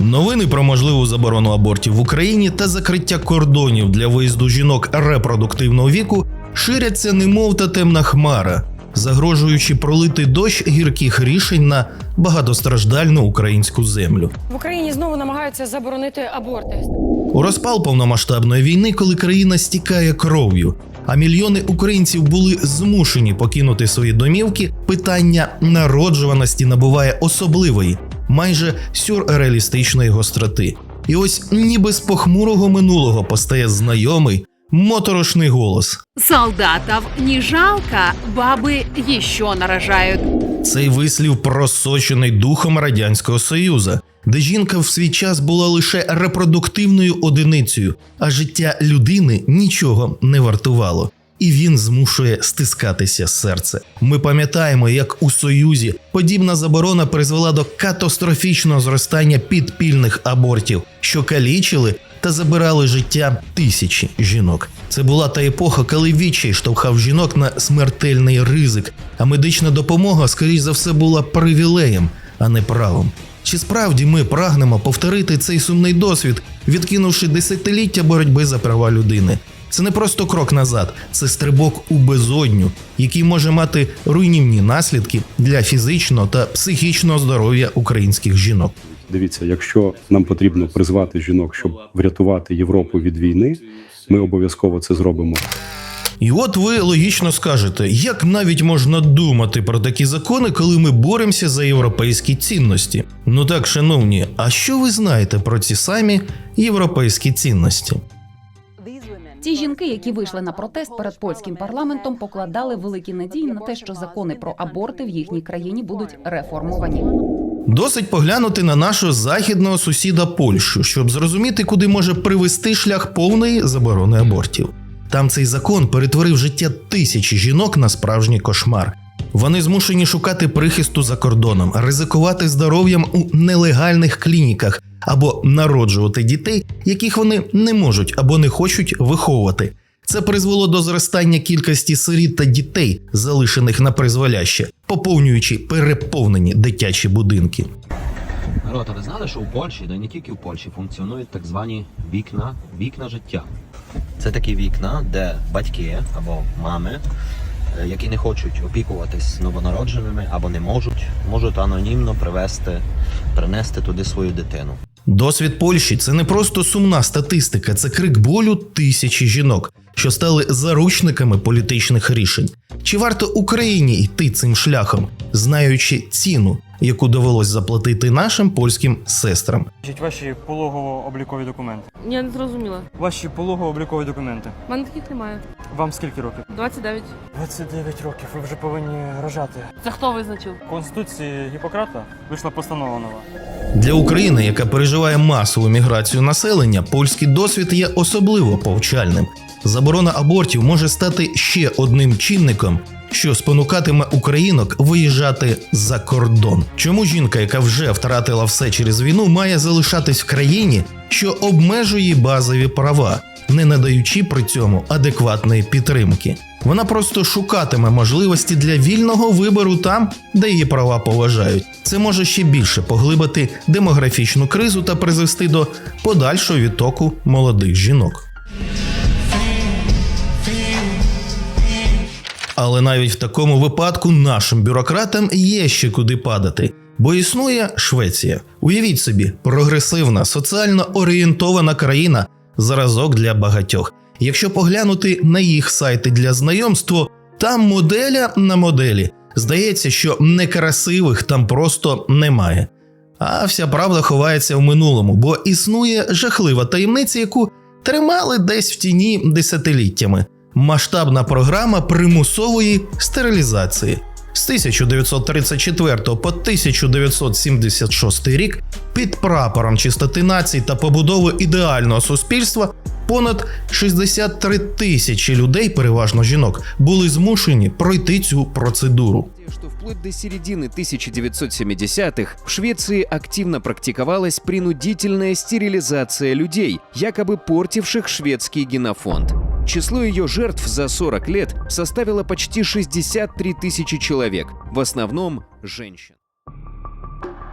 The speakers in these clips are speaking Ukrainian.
Новини про можливу заборону абортів в Україні та закриття кордонів для виїзду жінок репродуктивного віку ширяться немов та темна хмара, загрожуючи пролити дощ гірких рішень на багатостраждальну українську землю. В Україні знову намагаються заборонити аборти. У розпал повномасштабної війни, коли країна стікає кров'ю, а мільйони українців були змушені покинути свої домівки, питання народжуваності набуває особливої, майже сюрреалістичної гостроти. І ось ніби з похмурого минулого постає знайомий моторошний голос. Солдатов не жалко, бабы еще нарожают. Цей вислів просочений духом радянського союзу, де жінка в свій час була лише репродуктивною одиницею, а життя людини нічого не вартувало. І він змушує стискатися серце. Ми пам'ятаємо, як у Союзі подібна заборона призвела до катастрофічного зростання підпільних абортів, що калічили та забирали життя тисячі жінок. Це була та епоха, коли відчай штовхав жінок на смертельний ризик, а медична допомога, скоріш за все, була привілеєм, а не правом. Чи справді ми прагнемо повторити цей сумний досвід, відкинувши десятиліття боротьби за права людини? Це не просто крок назад, це стрибок у безодню, який може мати руйнівні наслідки для фізичного та психічного здоров'я українських жінок. Дивіться, якщо нам потрібно призвати жінок, щоб врятувати Європу від війни, ми обов'язково це зробимо. І от ви логічно скажете, як навіть можна думати про такі закони, коли ми боремося за європейські цінності? Ну так, шановні, а що ви знаєте про ці самі європейські цінності? Ті жінки, які вийшли на протест перед польським парламентом, покладали великі надії на те, що закони про аборти в їхній країні будуть реформовані. Досить поглянути на нашого західного сусіда Польщу, щоб зрозуміти, куди може привести шлях повної заборони абортів. Там цей закон перетворив життя тисячі жінок на справжній кошмар. Вони змушені шукати прихисту за кордоном, ризикувати здоров'ям у нелегальних клініках або народжувати дітей, яких вони не можуть або не хочуть виховувати. Це призвело до зростання кількості сиріт та дітей, залишених на призволяще, поповнюючи переповнені дитячі будинки. Народ, а ви знали, що у Польщі, да не тільки в Польщі, функціонують так звані вікна, вікна життя. Це такі вікна, де батьки або мами, е, які не хочуть опікуватись новонародженими або не можуть, можуть анонімно привезти, принести туди свою дитину. Досвід Польщі це не просто сумна статистика, це крик болю тисячі жінок, що стали заручниками політичних рішень. Чи варто Україні йти цим шляхом, знаючи ціну, яку довелось заплатити нашим польським сестрам? Ваші пологово-облікові документи. Я не зрозуміла. Ваші пологово-облікові документи. У мене таких немає. Вам скільки років? 29. 29 років. Ви вже повинні рожати. Це хто визначив? Конституції Гіппократа вийшла постанова нова. Для України, яка переживає масову міграцію населення, польський досвід є особливо повчальним. Заборона абортів може стати ще одним чинником, що спонукатиме українок виїжджати за кордон. Чому жінка, яка вже втратила все через війну, має залишатись в країні, що обмежує базові права, не надаючи при цьому адекватної підтримки? Вона просто шукатиме можливості для вільного вибору там, де її права поважають. Це може ще більше поглибити демографічну кризу та призвести до подальшого відтоку молодих жінок. Але навіть в такому випадку нашим бюрократам є ще куди падати. Бо існує Швеція. Уявіть собі, прогресивна, соціально орієнтована країна, зразок для багатьох. Якщо поглянути на їх сайти для знайомств, то там моделя на моделі. Здається, що некрасивих там просто немає. А вся правда ховається в минулому, бо існує жахлива таємниця, яку тримали десь в тіні десятиліттями масштабна програма примусової стерилізації. З 1934 по 1976 рік під прапором чистоти націй та побудови ідеального суспільства понад 63 тисячі людей, переважно жінок, були змушені пройти цю процедуру. что вплоть до середины 1970-х в Швеции активно практиковалась принудительная стерилизация людей, якобы портивших шведский генофонд. Число ее жертв за 40 лет составило почти 63 тысячи человек, в основном женщин.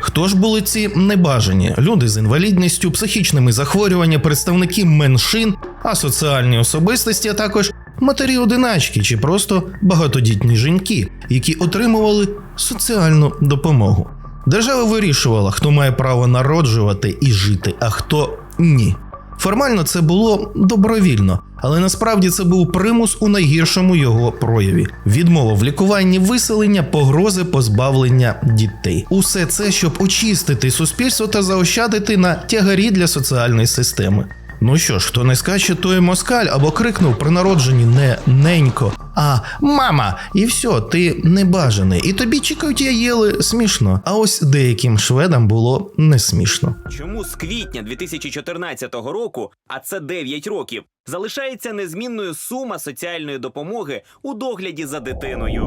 Хто ж були ці небажані? Люди з інвалідністю, психічними захворюваннями, представники меншин, асоціальні особистості, а також матері одиначки чи просто багатодітні жінки, які отримували соціальну допомогу. Держава вирішувала, хто має право народжувати і жити, а хто ні. Формально це було добровільно, але насправді це був примус у найгіршому його прояві: відмова в лікуванні, виселення, погрози позбавлення дітей. Усе це, щоб очистити суспільство та заощадити на тягарі для соціальної системи. Ну що ж, хто не скаче, той москаль або крикнув при народженні не ненько, а мама, і все, ти небажаний. І тобі чекають яєли смішно. А ось деяким шведам було не смішно. Чому з квітня 2014 року, а це 9 років, залишається незмінною сума соціальної допомоги у догляді за дитиною?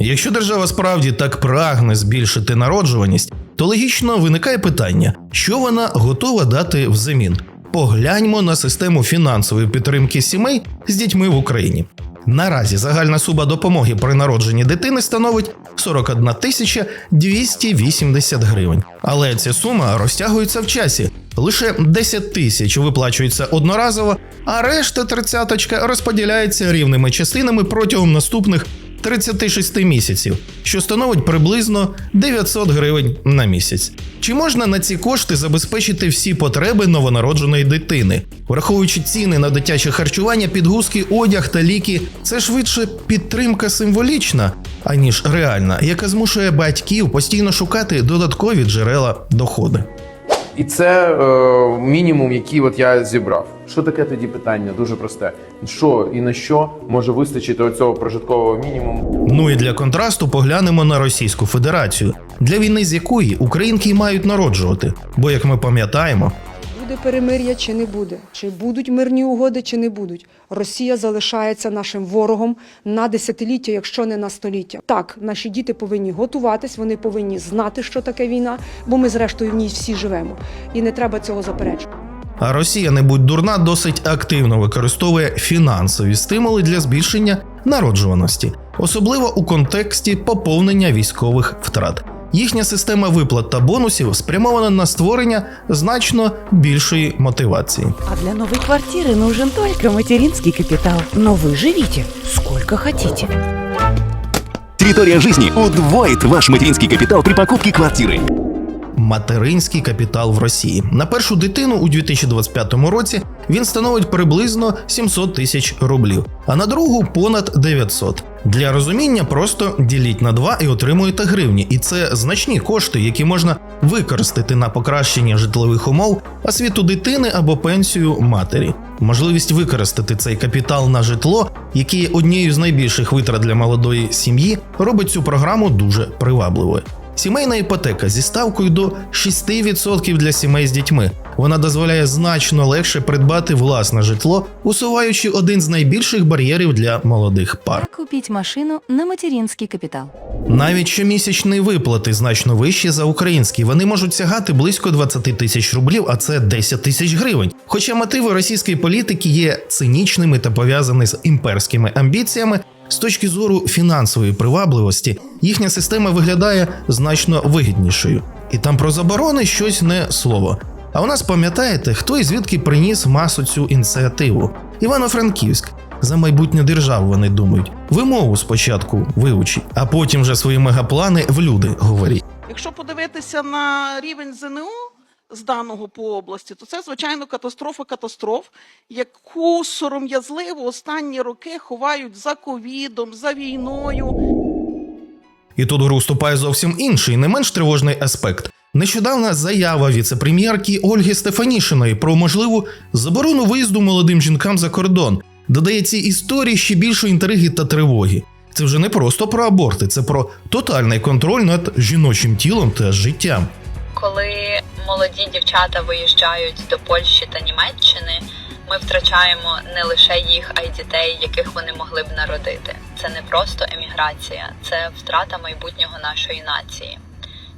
Якщо держава справді так прагне збільшити народжуваність, то логічно виникає питання, що вона готова дати взамін. Погляньмо на систему фінансової підтримки сімей з дітьми в Україні. Наразі загальна сума допомоги при народженні дитини становить 41 тисяча 280 гривень. Але ця сума розтягується в часі. Лише 10 тисяч виплачується одноразово, а решта тридцяточка розподіляється рівними частинами протягом наступних 36 місяців, що становить приблизно 900 гривень на місяць. Чи можна на ці кошти забезпечити всі потреби новонародженої дитини, враховуючи ціни на дитяче харчування, підгузки, одяг та ліки, це швидше підтримка символічна, аніж реальна, яка змушує батьків постійно шукати додаткові джерела доходу. І це е, мінімум, який от я зібрав. Що таке тоді питання? Дуже просте. Що і на що може вистачити оцього прожиткового мінімуму? Ну і для контрасту поглянемо на Російську Федерацію, для війни з якої українки й мають народжувати. Бо, як ми пам'ятаємо, Буде перемир'я чи не буде, чи будуть мирні угоди, чи не будуть. Росія залишається нашим ворогом на десятиліття, якщо не на століття. Так, наші діти повинні готуватись, вони повинні знати, що таке війна, бо ми, зрештою, в ній всі живемо. І не треба цього заперечувати. А Росія, не будь дурна, досить активно використовує фінансові стимули для збільшення народжуваності, особливо у контексті поповнення військових втрат Їхня система виплат та бонусів спрямована на створення значно більшої мотивації. А для новой квартиры нужен только материнский капитал. Но вы живите сколько хотите. Территория жизни удвоит ваш материнский капитал при покупке квартиры. Материнський капітал в Росії на першу дитину у 2025 році він становить приблизно 700 тисяч рублів, а на другу понад 900. Для розуміння просто діліть на два і отримуєте гривні, і це значні кошти, які можна використати на покращення житлових умов, освіту дитини або пенсію матері. Можливість використати цей капітал на житло, який є однією з найбільших витрат для молодої сім'ї, робить цю програму дуже привабливою. Сімейна іпотека зі ставкою до 6% для сімей з дітьми. Вона дозволяє значно легше придбати власне житло, усуваючи один з найбільших бар'єрів для молодих пар. Купить машину на материнский капитал. Навіть щомісячні виплати значно вищі за українські. Вони можуть сягати близько 20 тисяч рублів, а це 10 тисяч гривень. Хоча мотиви російської політики є цинічними та пов'язані з імперськими амбіціями. З точки зору фінансової привабливості, їхня система виглядає значно вигіднішою. І там про заборони щось не слово. А у нас пам'ятаєте, хто і звідки приніс масу цю ініціативу? Івано-Франківськ. За майбутнє державу вони думають. Вимову спочатку вивчіть, а потім вже свої мегаплани в люди говоріть. Якщо подивитися на рівень ЗНО з даного по області, то це звичайно катастрофа катастроф, яку сором'язливо останні роки ховають за ковідом, за війною. І тут гру вступає зовсім інший, не менш тривожний аспект. Нещодавна заява віце-прем'єрки Ольги Стефанішиної про можливу заборону виїзду молодим жінкам за кордон. Додає цій історії ще більше інтриги та тривоги. Це вже не просто про аборти, це про тотальний контроль над жіночим тілом та життям. Коли молоді дівчата виїжджають до Польщі та Німеччини, ми втрачаємо не лише їх, а й дітей, яких вони могли б народити. Це не просто еміграція, це втрата майбутнього нашої нації.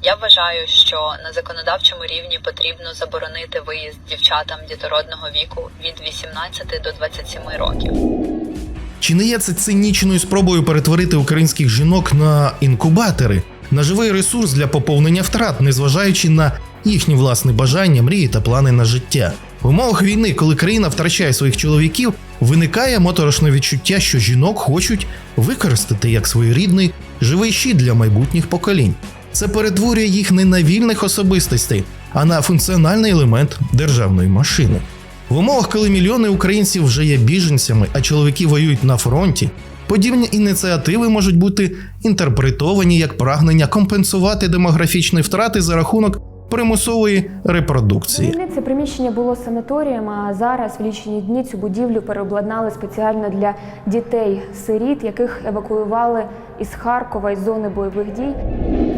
Я вважаю, що на законодавчому рівні потрібно заборонити виїзд дівчатам дітородного віку від 18 до 27 років. Чи не є це цинічною спробою перетворити українських жінок на інкубатори? на живий ресурс для поповнення втрат, незважаючи на їхні власні бажання, мрії та плани на життя. В умовах війни, коли країна втрачає своїх чоловіків, виникає моторошне відчуття, що жінок хочуть використати як своєрідний живий щит для майбутніх поколінь. Це перетворює їх не на вільних особистостей, а на функціональний елемент державної машини. В умовах, коли мільйони українців вже є біженцями, а чоловіки воюють на фронті, подібні ініціативи можуть бути інтерпретовані як прагнення компенсувати демографічні втрати за рахунок примусової репродукції. Це приміщення було санаторієм, а зараз в лічені дні цю будівлю переобладнали спеціально для дітей-сиріт, яких евакуювали із Харкова із зони бойових дій.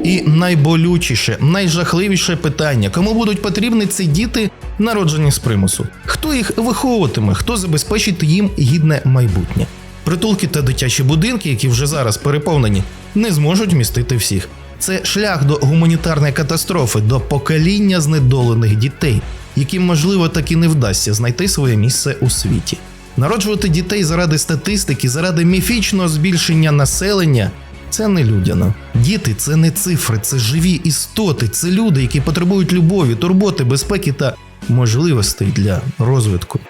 І найболючіше, найжахливіше питання: кому будуть потрібні ці діти, народжені з примусу? Хто їх виховуватиме, хто забезпечить їм гідне майбутнє? Притулки та дитячі будинки, які вже зараз переповнені, не зможуть вмістити всіх. Це шлях до гуманітарної катастрофи, до покоління знедолених дітей, яким можливо так і не вдасться знайти своє місце у світі. Народжувати дітей заради статистики, заради міфічного збільшення населення це не людяно. Діти це не цифри, це живі істоти, це люди, які потребують любові, турботи, безпеки та можливостей для розвитку.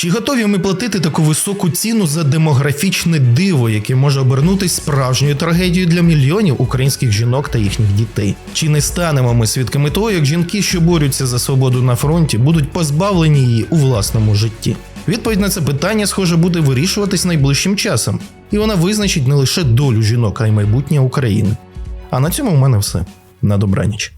Чи готові ми платити таку високу ціну за демографічне диво, яке може обернутися справжньою трагедією для мільйонів українських жінок та їхніх дітей? Чи не станемо ми свідками того, як жінки, що борються за свободу на фронті, будуть позбавлені її у власному житті? Відповідь на це питання, схоже, буде вирішуватись найближчим часом, і вона визначить не лише долю жінок, а й майбутнє України. А на цьому в мене все. На добраніч.